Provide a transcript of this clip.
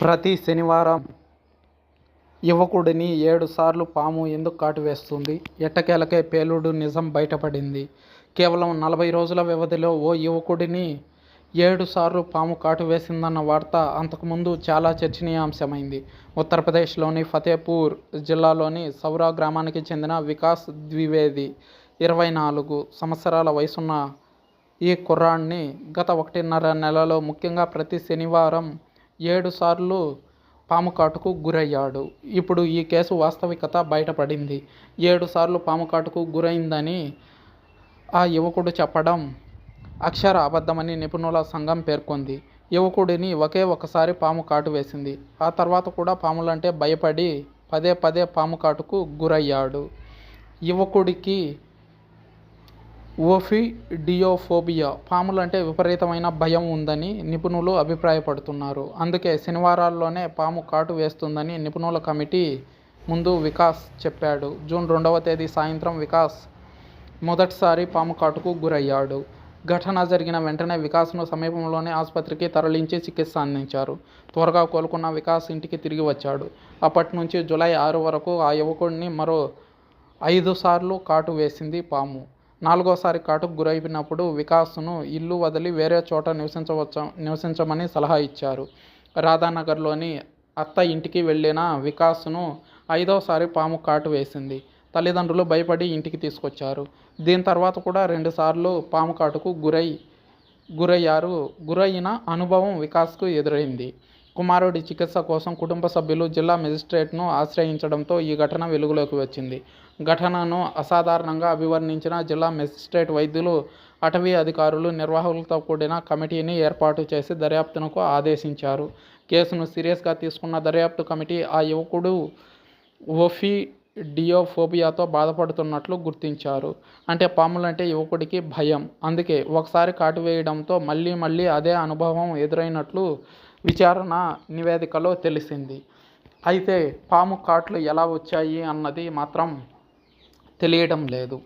ప్రతి శనివారం యువకుడిని ఏడుసార్లు పాము ఎందుకు కాటు వేస్తుంది? ఎట్టకేలకే పేలుడు నిజం బయటపడింది. కేవలం నలభై రోజుల వ్యవధిలో ఓ యువకుడిని ఏడుసార్లు పాము కాటు వేసిందన్న వార్త అంతకుముందు చాలా చర్చనీయాంశమైంది. ఉత్తరప్రదేశ్లోని ఫతేపూర్ జిల్లాలోని సౌరా గ్రామానికి చెందిన వికాస్ ద్వివేది ఇరవై నాలుగు సంవత్సరాల వయసున్న ఈ కుర్రాన్ని గత ఒకటిన్నర నెలలో ముఖ్యంగా ప్రతి శనివారం ఏడుసార్లు పాము కాటుకు గురయ్యాడు. ఇప్పుడు ఈ కేసు వాస్తవికత బయటపడింది. ఏడుసార్లు పాము కాటుకు గురైందని ఆ యువకుడు చెప్పడం అక్షర అబద్ధమని నిపుణుల సంఘం పేర్కొంది. యువకుడిని ఒకే ఒకసారి పాము కాటు వేసింది. ఆ తర్వాత కూడా పాములంటే భయపడి పదే పదే పాము కాటుకు గురయ్యాడు. యువకుడికి ఓఫిడియోఫోబియా పాములంటే విపరీతమైన భయం ఉందని నిపుణులు అభిప్రాయపడుతున్నారు. అందుకే శనివారాల్లోనే పాము కాటు వేస్తుందని నిపుణుల కమిటీ ముందు వికాస్ చెప్పాడు. జూన్ రెండవ తేదీ సాయంత్రం వికాస్ మొదటిసారి పాము కాటుకు గురయ్యాడు. ఘటన జరిగిన వెంటనే వికాస్ను సమీపంలోనే ఆసుపత్రికి తరలించి చికిత్స అందించారు. త్వరగా కోలుకున్న వికాస్ ఇంటికి తిరిగి వచ్చాడు. అప్పటి నుంచి జులై ఆరు వరకు ఆ యువకుడిని మరో ఐదు సార్లు కాటు వేసింది పాము. నాలుగోసారి కాటుకు గురైనప్పుడు వికాస్ను ఇల్లు వదిలి వేరే చోట నివసించవచ్చ నివసించమని సలహా ఇచ్చారు. రాధానగర్లోని అత్త ఇంటికి వెళ్ళిన వికాస్ను ఐదోసారి పాము కాటు వేసింది. తల్లిదండ్రులు భయపడి ఇంటికి తీసుకొచ్చారు. దీని తర్వాత కూడా రెండుసార్లు పాము కాటుకు గురై గురయ్యారు. గురైన అనుభవం వికాస్కు ఎదురైంది. కుమారుడి చికిత్స కోసం కుటుంబ సభ్యులు జిల్లా మెజిస్ట్రేట్ను ఆశ్రయించడంతో ఈ ఘటన వెలుగులోకి వచ్చింది. ఘటనను అసాధారణంగా అభివర్ణించిన జిల్లా మెజిస్ట్రేట్ వైద్యులు అటవీ అధికారులు నిర్వాహకులతో కూడిన కమిటీని ఏర్పాటు చేసి దర్యాప్తునకు ఆదేశించారు. కేసును సీరియస్గా తీసుకున్న దర్యాప్తు కమిటీ ఆ యువకుడు ఓఫీ డియోఫోబియాతో బాధపడుతున్నట్లు గుర్తించారు. అంటే పాములంటే యువకుడికి భయం. అందుకే ఒకసారి కాటు వేయడంతో మళ్ళీ మళ్ళీ అదే అనుభవం ఎదురైనట్లు విచారణ నివేదికలో తెలిసింది. అయితే పాము కాట్లు ఎలా వచ్చాయి అన్నది మాత్రం తెలియడం లేదు.